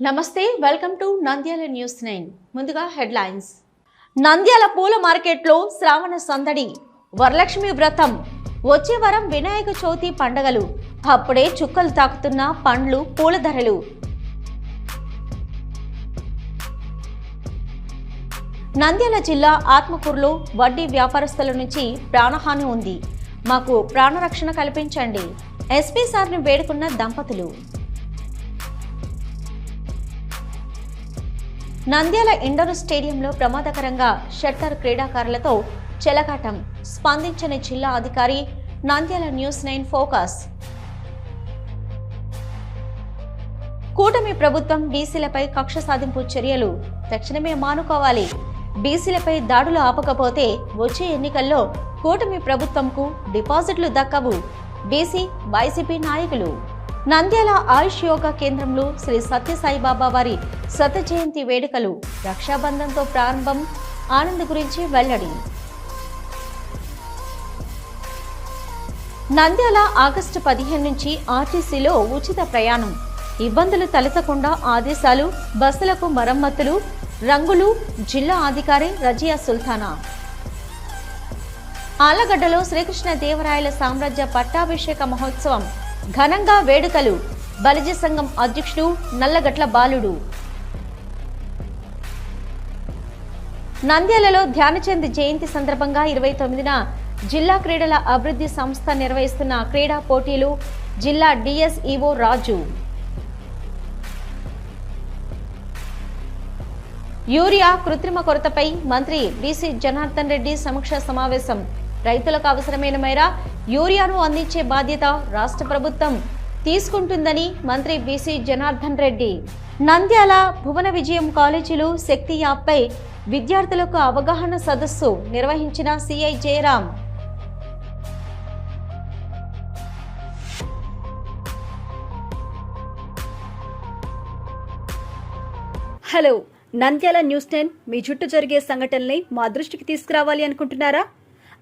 నమస్తే welcome to Nandyal news nine. ముందుగా headlines. Nandyal పూల మార్కెట్లో శ్రావణ సందడి వరలక్ష్మి వ్రతం వచ్చే వారం వినాయక చవితి పండగలు. అప్పుడే చుక్కలు తాకుతున్న పండ్లు పూల ధరలు. నంద్యాల జిల్లా ఆత్మకూరులో వడ్డీ వ్యాపారస్తుల నుంచి ప్రాణహాని ఉంది. మాకు ప్రాణరక్షణ కల్పించండి. ఎస్పీ సార్ని వేడుకున్న దంపతులు. నంద్యాల ఇండోర్ స్టేడియంలో ప్రమాదకరంగా షట్టర్ క్రీడాకారులతో చెలగాటం. స్పందించని జిల్లా అధికారి నంద్యాల న్యూస్ నైన్ ఫోకస్. కూటమి ప్రభుత్వం బీసీలపై కక్ష సాధింపు చర్యలు. తక్షణమే మానుకోవాలి. బీసీలపై దాడులు ఆపకపోతే వచ్చే ఎన్నికల్లో కూటమి ప్రభుత్వంకు డిపాజిట్లు దక్కవు. బీసీ వైసీపీ నాయకులు. నంద్యాల ఆయుష్ యోగా కేంద్రంలో శ్రీ సత్యసాయిబాబా వారి శత జయంతి వేడుకలు రక్షాబంధంతో ప్రారంభం. ఆనంద్ గురించి వెల్లడి. నంద్యాల ఆగస్టు పదిహేను నుంచి ఆర్టీసీలో ఉచిత ప్రయాణం. ఇబ్బందులు తలెత్తకుండా ఆదేశాలు బస్సులకు మరమ్మతులు రంగులు జిల్లా అధికారి రజియా సుల్తానా. ఆలగడ్డలో శ్రీకృష్ణ దేవరాయల సామ్రాజ్య పట్టాభిషేక మహోత్సవం ఘనంగా వేడుకలు. బలిజ సంఘం అధ్యక్షుడు నల్లగట్ల బాలుడు. నంద్యాలలో ధ్యానచంద్ జయంతి సందర్భంగా ఇరవై తొమ్మిదిన జిల్లా క్రీడల అభివృద్ధి సంస్థ నిర్వహిస్తున్న క్రీడా పోటీలు జిల్లా డిఎస్ఈఓ రాజు. యూరియా కృత్రిమ కొరతపై మంత్రి బీసీ జనార్దన్ రెడ్డి సమీక్ష సమావేశం. రైతులకు అవసరమైన మేర యూరియాను అందించే బాధ్యత రాష్ట్ర ప్రభుత్వం తీసుకుంటుందని మంత్రి బీసీ జనార్దన్ రెడ్డి. నంద్యాల భువన విజయం కాలేజీలు శక్తి యాప్పై విద్యార్థులకు అవగాహన సదస్సు నిర్వహించిన CI Jayaram. Hello Nandyal news ten మీ చుట్టూ జరిగే సంఘటనల్ని మా దృష్టికి తీసుకురావాలి అనుకుంటున్నారా?